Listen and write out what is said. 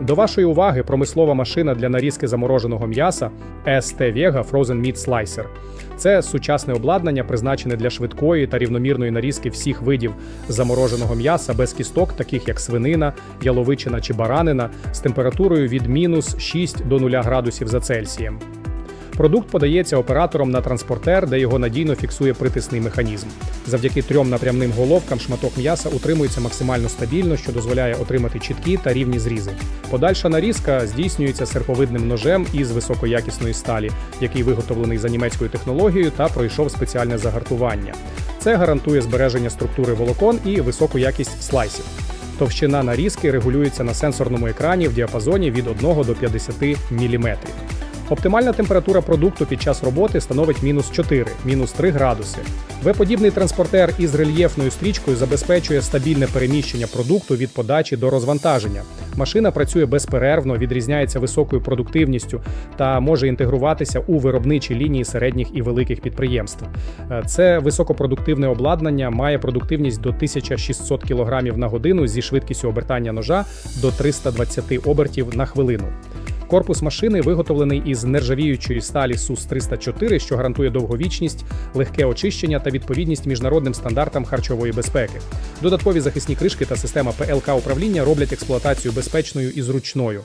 До вашої уваги промислова машина для нарізки замороженого м'яса ST Vega Frozen Meat Slicer. Це сучасне обладнання, призначене для швидкої та рівномірної нарізки всіх видів замороженого м'яса без кісток, таких як свинина, яловичина чи баранина, з температурою від мінус 6 до 0 градусів за Цельсієм. Продукт подається оператором на транспортер, де його надійно фіксує притисний механізм. Завдяки трьом напрямним головкам шматок м'яса утримується максимально стабільно, що дозволяє отримати чіткі та рівні зрізи. Подальша нарізка здійснюється серповидним ножем із високоякісної сталі, який виготовлений за німецькою технологією та пройшов спеціальне загартування. Це гарантує збереження структури волокон і високу якість слайсів. Товщина нарізки регулюється на сенсорному екрані в діапазоні від 1 до 50 мм. Оптимальна температура продукту під час роботи становить мінус 4, мінус 3 градуси. В-подібний транспортер із рельєфною стрічкою забезпечує стабільне переміщення продукту від подачі до розвантаження. Машина працює безперервно, відрізняється високою продуктивністю та може інтегруватися у виробничі лінії середніх і великих підприємств. Е, Це високопродуктивне обладнання має продуктивність до 1600 кг на годину зі швидкістю обертання ножа до 320 обертів на хвилину. Корпус машини виготовлений із нержавіючої сталі сус 304 що гарантує довговічність, легке очищення та відповідність міжнародним стандартам харчової безпеки. Додаткові захисні кришки та система ПЛК управління роблять експлуатацію безпечною і зручною.